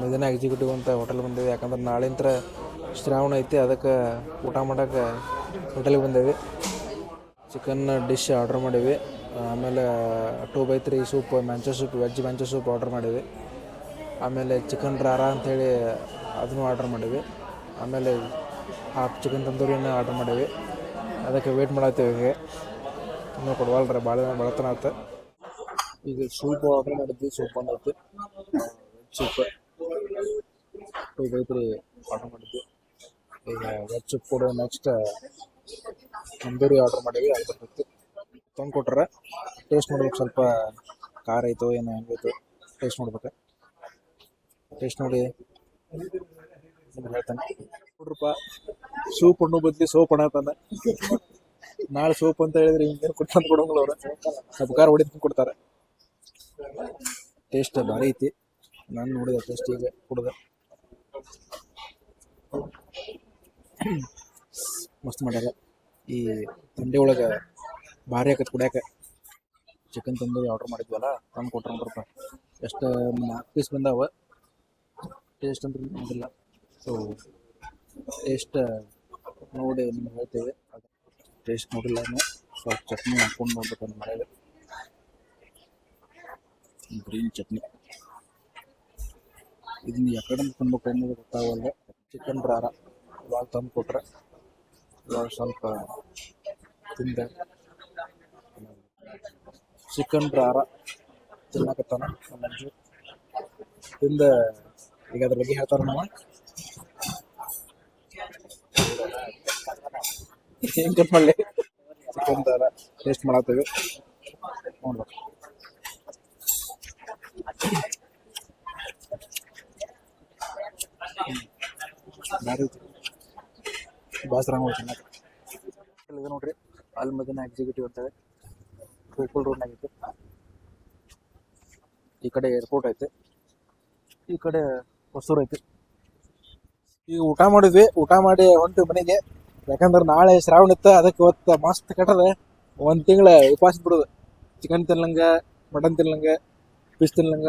ಮದಿನ executive ಅಂತ hotel ಬಂದೇವಿ ಯಾಕಂದ್ರೆ ನಾಳಿಂತ್ರ ಶ್ರಾವಣ ಐತಿ, ಅದಕ್ಕೆ ಊಟ ಮಾಡೋಕೆ ಹೋಟೆಲ್ಗೆ ಬಂದೇವಿ ಚಿಕನ್ ಡಿಶ್ ಆರ್ಡ್ರ್ ಮಾಡೀವಿ ಆಮೇಲೆ two by three soup manchow soup veg manchow soup order ಮಾಡೀವಿ ಆಮೇಲೆ ಚಿಕನ್ ರಾರ ಅಂಥೇಳಿ ಅದನ್ನು ಆರ್ಡ್ರ್ ಮಾಡೀವಿ ಆಮೇಲೆ ಹಾಫ್ ಚಿಕನ್ ತಂದೂರಿನ ಆರ್ಡ್ರ್ ಮಾಡೀವಿ ಅದಕ್ಕೆ ವೇಟ್ ಮಾಡತ್ತೇವೆ ಈಗ ಇನ್ನೂ ಕೊಡವಲ್ರಿ ಭಾಳ ಬಳತನ ಆಯ್ತು ಈಗ ಸೂಪ್ ಆರ್ಡ್ರ್ ಮಾಡಿದ್ವಿ ಸೂಪ್ ಬಂದೈತಿ soup two by three order ಮಾಡಿದ್ವಿ. ಈಗ ವೆಜ್ ಕೂಡ ನೆಕ್ಸ್ಟ್ ತಂದೂರಿ ಆರ್ಡರ್ ಮಾಡೀವಿ ಅದು ಬರ್ತೈತಿ ತಂದು ಕೊಟ್ರೆ ಟೇಸ್ಟ್ ನೋಡ್ಬೇಕು ಸ್ವಲ್ಪ ಖಾರ ಐತೋ ಏನೋ ಹೆಂಗೈತೋ ಟೇಸ್ಟ್ ನೋಡ್ಬೇಕು. ಟೇಸ್ಟ್ ನೋಡಿ. ಹೇಳ್ತಾನೆ. ನೋಡ್ರಪ್ಪ ಸೂಪ್ ಹಣ್ಣು ಬದ್ಲಿ ಸೋಪ್ ಅನ್ನತಾನೆ ನಾಳೆ ಸೋಪ್ ಅಂತ ಹೇಳಿದ್ರೆ ಹಿಂಗೇನು ಕೊಡ್ತಾನೆ ಕೊಡೋಂಗಿಲ್ಲ ಅವ್ರು. ಸ್ವಲ್ಪ ಖಾರ ಹೊಡಿದ್ಕೊಂಡು ಕೊಡ್ತಾರೆ. ಟೇಸ್ಟ್ ಭಾರಿ ಐತಿ. ನಾನು ನೋಡಿದೆ ಟೇಸ್ಟ್ ಈಗ ಕುಡ್ದೆ. ಮಸ್ತ್ ಮಾಡ್ಯಾರ. ಈ ತಂಡೆ ಒಳಗೆ ಭಾರಿ ಆಕತ್ ಕುಡ್ಯಾಕ. ಚಿಕನ್ ತಂದೂರಿ ಆರ್ಡ್ರ್ ಮಾಡಿದ್ವಲ್ಲ, ತಂದು ಕೊಟ್ರು ನೋಡ್ರಪ್ಪ ಎಷ್ಟು ನಾಲ್ಕು ಪೀಸ್ ಬಂದಾವ ಟೇಸ್ಟ್ ಅಂತ ನೋಡಿಲ್ಲ. ಸೊ ಟೇಸ್ಟ್ ನೋಡಿ ನಿಮ್ಗೆ ಹೇಳ್ತೇವೆ. ಅದು ಟೇಸ್ಟ್ ನೋಡಿಲ್ಲ ಸ್ವಲ್ಪ ಚಟ್ನಿ ಹಾಕೊಂಡು ನೋಡ್ಬೇಕು ಅಂತ ಮಾಡಿದೆ ಗ್ರೀನ್ ಚಟ್ನಿ. ಇದನ್ನ ಯಾಕಡೆ ತಿನ್ಬೇಕು ಅನ್ನೋದು ಗೊತ್ತಾಗಲ್ಲ ಚಿಕನ್ ರಾರ ಇವಾಗ ತಂದು ಕೊಟ್ರೆ ಇವಾಗ ಸ್ವಲ್ಪ ತಿಂದೆ. ಚಿಕನ್ ರಾರ ತಿನ್ನಕತ್ತಾನ ನಮ್ಮ ತಿಂದ, ಈಗ ಅದ್ರ ಬಗ್ಗೆ ಹೇಳ್ತಾರ ನಾವು ಏನು ಚಿಕನ್ ರಾರ ಟೇಸ್ಟ್ ಮಾಡತ್ತೀವಿ ನೋಡ್ಬೇಕು. ಇದೆ ನೋಡ್ರಿ ಅಲ್ಲಿ ಮದಿನ ಎಕ್ಸಿಕ್ಯೂಟಿವ್ ಅಂತೇಳಿ ಗೋಕುಲ್ ರೋಡ್ನಾಗ ಐತಿ ಈ ಕಡೆ ಏರ್ಪೋರ್ಟ್ ಐತೆ. ಈ ಕಡೆ ಹೊಸೂರು ಐತಿ. ಈಗ ಊಟ ಮಾಡಿದ್ವಿ. ಊಟ ಮಾಡಿ ಹೊಂಟು ಮನೆಗೆ. ಯಾಕಂದ್ರೆ ನಾಳೆ ಶ್ರಾವಣ ಇತ್ತು, ಅದಕ್ಕೆ ಇವತ್ತು ಮಸ್ತ್ ಕಟ್ಟದ. ಒಂದು ತಿಂಗಳ ಉಪವಾಸ ಬಿಡೋದು. ಚಿಕನ್ ತಿನ್ನಲಂಗ ಮಟನ್ ತಿನ್ನಲಂಗ ಫಿಶ್ ತಿನ್ನಂಗ